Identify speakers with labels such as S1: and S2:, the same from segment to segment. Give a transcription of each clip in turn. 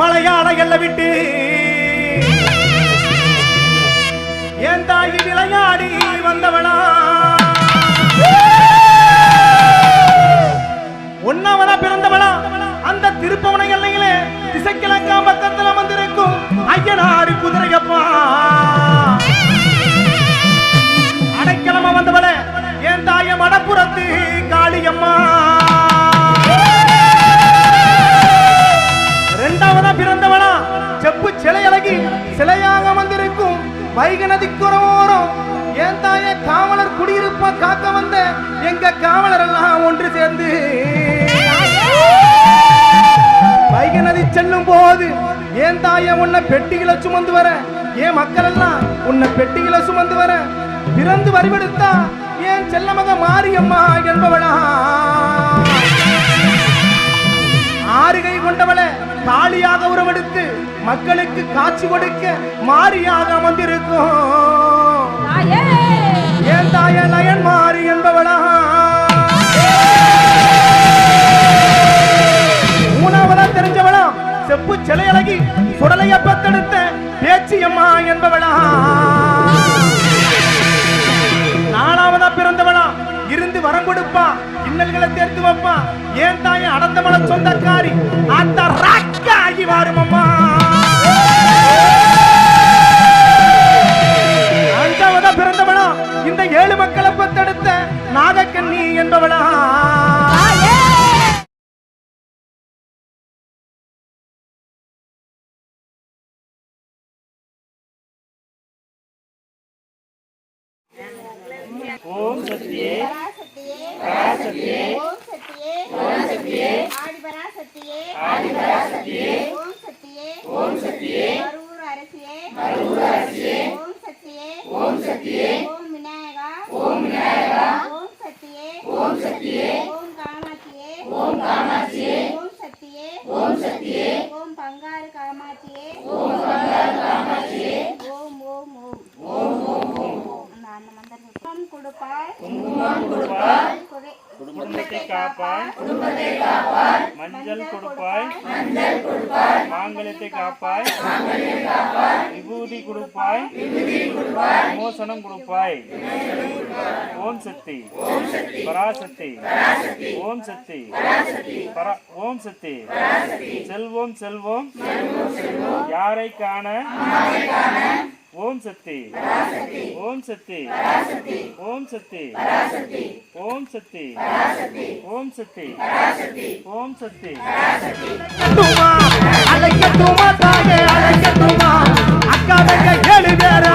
S1: மலையாள எல்ல விட்டு. என் தாய் விளையாடி வந்தவனா வந்திருக்கும் வைகை நதிக்குறவோரம் என் தாய காவலர் குடியிருப்ப காக்க வந்த எங்க காவலர் எல்லாம் ஒன்று சேர்ந்து. வைகநதி செல்லும் போது என் தாய உன்னை பெட்டிகளை சுமந்து வர என் மக்கள் எல்லாம் உன்னை பெட்டிகளை சுமந்து வர பிறந்து வரிவெடுத்தா என் செல்லமக மாரியம்மா என்பவளா. காளியாக உருவெடுத்து மக்களுக்கு காட்சி கொடுக்க மாரியாக அமர்ந்திருக்கும். என் தாய லயன் மாறி என்பவளா மூணாவதா தெரிஞ்சவளா? செப்பு சிலை அழகி சுடலைய பத்தெடுத்த பேச்சியம்மா என்பவளா நாலாவதா பிறந்தவளா? இருந்து வரம் கொடுப்பா இன்னல்களை தேர்த்து வைப்பா. ஏன் தாய அடந்தவள சொந்தக்காரி அந்த ராக்க வாரும் அம்மா அஞ்சாவதா பிறந்தவளா இந்த ஏழு மக்களை பத்தெடுத்த நாகக்கண்ணி என்பவளா.
S2: ஓம் சக்தியே
S3: பராசக்தியே ஓம் சக்தியே சக்தியே ஆதிபராசக்தியே ஓம் சக்தியே ஓம் சக்தியே கரூர் அரசியே கரூர் அரசியே ஓம் சக்தியே ஓம் சக்தியே ஓம் விநாயகா ஓம் விநாயகா ஓம் சக்தியே ஓம் சக்தியே ஓம் காமாட்சியே ஓம் காமாட்சியே ஓம் சக்தியே ஓம் சக்தியே ஓம் பங்காரு காமாட்சியே ஓம் பங்காரு காமாட்சியே ஓம் ஓம் ஓம். ஓம் ஓம் ஓம். அந்த அந்த மந்திரம் குங்குமம் கொடுப்பாய்
S2: கொடுப்பாய்
S3: குறை-
S2: குடும்பத்தை காப்பாய். மஞ்சள் கொடுப்பாய். மாங்கல்யத்தை காப்பாய். விபூதி கொடுப்பாய். விமோசனம் கொடுப்பாய். ஓம் சக்தி. பராசக்தி. ஓம் சக்தி. பரா ஓம் சக்தி. செல்வோம் செல்வோம். யாரை காண? ஓம் சக்தி. ஓம் சக்தி. ஓம் சக்தி. ஓம் சக்தி. ஓம் சக்தி. ஓம் சக்தி.
S1: அழைக்கட்டுமா தாயே அழைக்கட்டுமா அக்கா தங்க ஏழு பேர்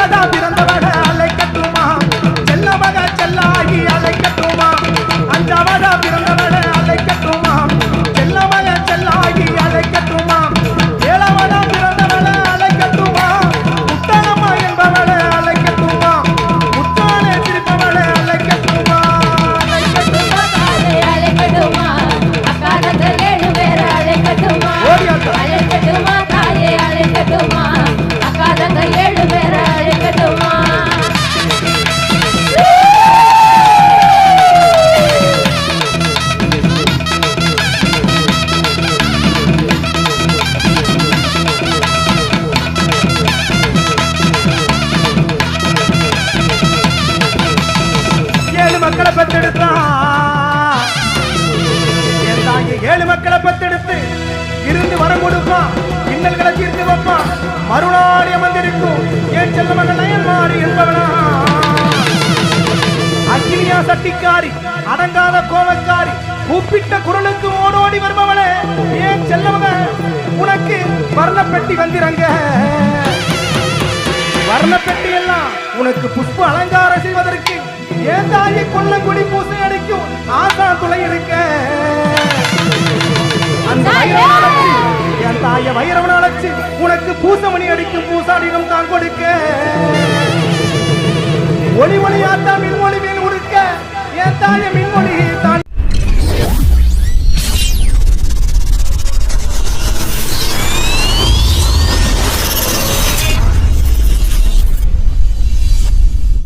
S1: 大大 பெத்தெடுத்தான் என் ஏழு மக்களை பெத்தெடுத்து இருந்து வரம் கொடுப்பான் இன்னல்களை தீர்த்து வைப்பான் மறுநாடி அமர்ந்திருக்கும். ஏன் செல்ல மகன் மாறி என்பவனா அக்னியா சட்டிக்காரி அடங்காத கோபக்காரி கூப்பிட்ட குரலுக்கு ஓடோடி வருபவளே. ஏன் செல்லவங்க உனக்கு வர்ணப்பெட்டி வந்திரங்க வர்ணப்பெட்டி எல்லாம் உனக்கு புஷ்ப அலங்காரம் செய்வதற்கு ஏன் தாயை கொல்லங்குடி பூசை அடிக்கும் ஆசா துளை இருக்க அந்த என் தாய வைரவன் அழைச்சு உனக்கு பூசமணி அடிக்கும் பூசாடிடம் தான் கொடுக்க. ஒளி ஒளியாத்தா மின்மொழி மீன் உடுக்க. என் தாய மின்மொழி